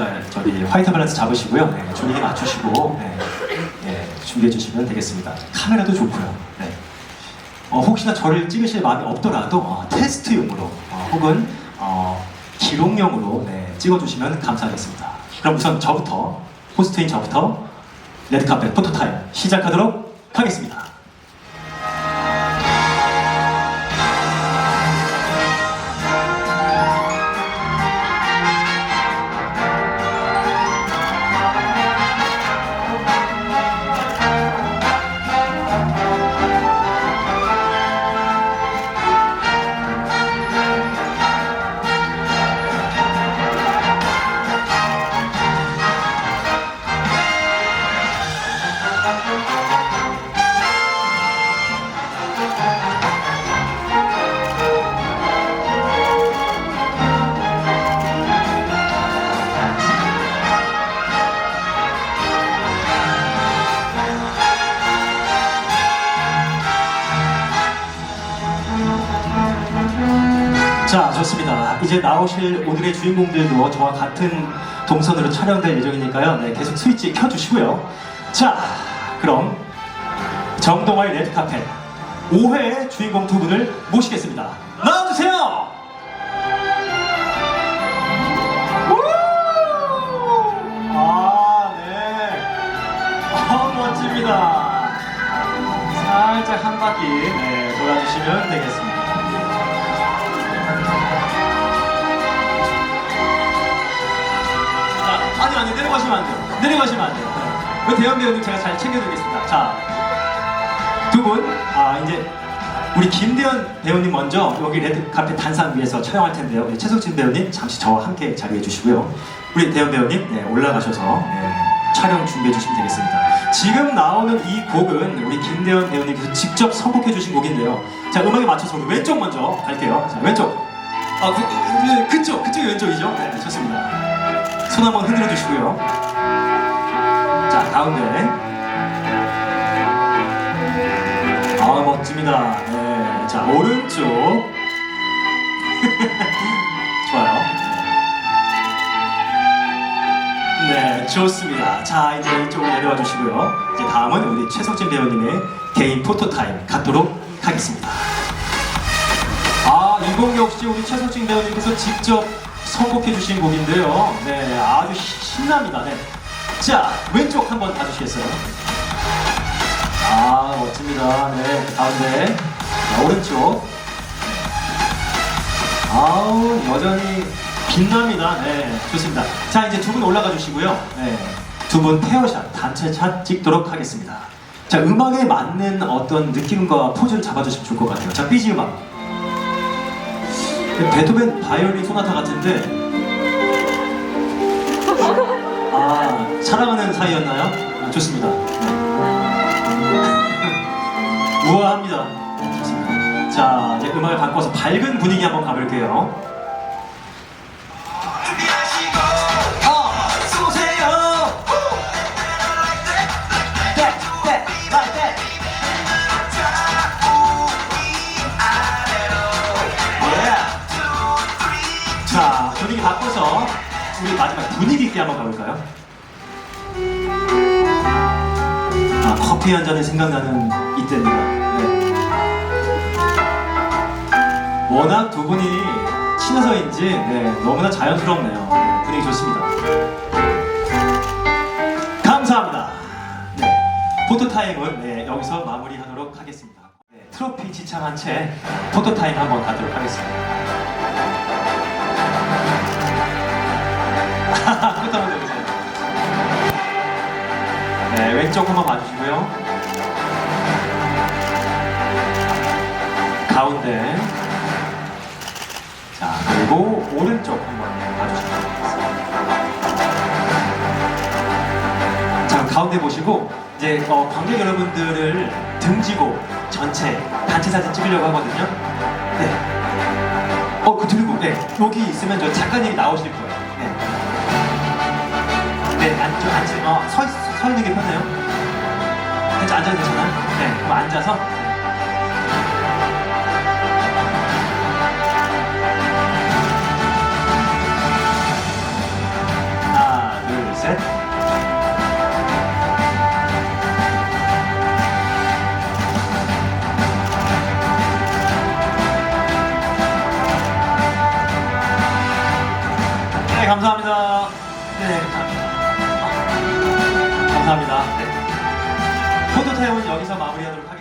저, 저기 화이트 밸런스 잡으시고요. 네, 조리개 맞추시고 네, 네, 준비해 주시면 되겠습니다. 카메라도 좋고요. 네. 어, 혹시나 저를 찍으실 마음이 없더라도 어, 테스트용으로 어, 혹은 어, 기록용으로 네, 찍어주시면 감사하겠습니다. 그럼 우선 저부터 호스트인 저부터 레드카펫 포토타임 시작하도록 하겠습니다. 자, 좋습니다. 이제 나오실 오늘의 주인공들도 저와 같은 동선으로 촬영될 예정이니까요. 네, 계속 스위치 켜주시고요. 자, 그럼 정동화의 레드카펫 5회 주인공 두 분을 모시겠습니다. 나와주세요! 우! 아, 네. 아, 멋집니다. 살짝 한 바퀴 네, 돌아주시면 되겠습니다. 내려가시면 안 돼요. 네. 그 대현 배우님 제가 잘 챙겨드리겠습니다. 자, 두 분, 아 이제 우리 김대현 배우님 먼저 여기 레드 카페 단상 위에서 촬영할 텐데요. 우리 최석진 배우님 잠시 저와 함께 자리해 주시고요. 우리 대현 배우님 네, 올라가셔서 네, 촬영 준비해 주시면 되겠습니다. 지금 나오는 이 곡은 우리 김대현 배우님께서 직접 선곡해 주신 곡인데요. 자, 음악에 맞춰서 우리 왼쪽 먼저 갈게요. 자, 왼쪽. 아, 그, 그, 그 쪽, 그쪽이 왼쪽이죠? 네, 좋습니다. 손 한번 흔들어 주시고요. 자, 가운데. 아, 멋집니다. 네. 자, 오른쪽. 좋아요. 네, 좋습니다. 자, 이제 이쪽으로 내려와 주시고요. 이제 다음은 우리 최석진 배우님의 개인 포토타임 갖도록 하겠습니다. 아, 이곡 역시 우리 최석진 배우님께서 직접 선곡해 주신 곡인데요. 네, 아주 시- 신납니다. 네. 자, 왼쪽 한번 봐주시겠어요? 아, 멋집니다. 네, 그 가운데. 자, 오른쪽. 아우, 여전히 빛납니다. 네, 좋습니다. 자, 이제 두 분 올라가 주시고요. 네, 두 분 페어샷, 단체 샷 찍도록 하겠습니다. 자, 음악에 맞는 어떤 느낌과 포즈를 잡아주시면 좋을 것 같아요. 자, 삐지 음악. 베토벤 바이올린 소나타 같은데. 아 사랑하는 사이였나요? 아, 좋습니다. 네. 우아합니다. 네, 좋습니다. 자 이제 음악을 바꿔서 밝은 분위기 한번 가볼게요 분위기 바꿔서 우리 마지막 분위기 있게 한번 가볼까요? 아, 커피 한 잔이 생각나는 이때입니다. 네. 워낙 두 분이 친해서인지 네, 너무나 자연스럽네요. 네, 분위기 좋습니다. 감사합니다. 네, 포토타임은 네, 여기서 마무리하도록 하겠습니다. 네, 트로피 지참한 채 포토타임 한번 가도록 하겠습니다. 포토 한번 해보세요. 네, 왼쪽 한번 봐주시고요. 가운데. 자, 그리고 오른쪽 한번 봐주시면 되겠습니다. 자, 가운데 보시고, 이제 어, 관객 여러분들을 등지고 전체 단체 사진 찍으려고 하거든요. 네. 어, 그 들고, 네. 여기 있으면 저 작가님이 나오실 거예요. 네. 네, 앉, 좀 앉지, 어, 서, 있- 서 있는 게 편해요? 괜찮, 앉아도 괜찮아요? 네, 그럼 앉아서. 하나, 셋. 네, 감사합니다. 네, 감사합니다. 네. 포토 타임은 여기서 마무리하도록 하겠습니다.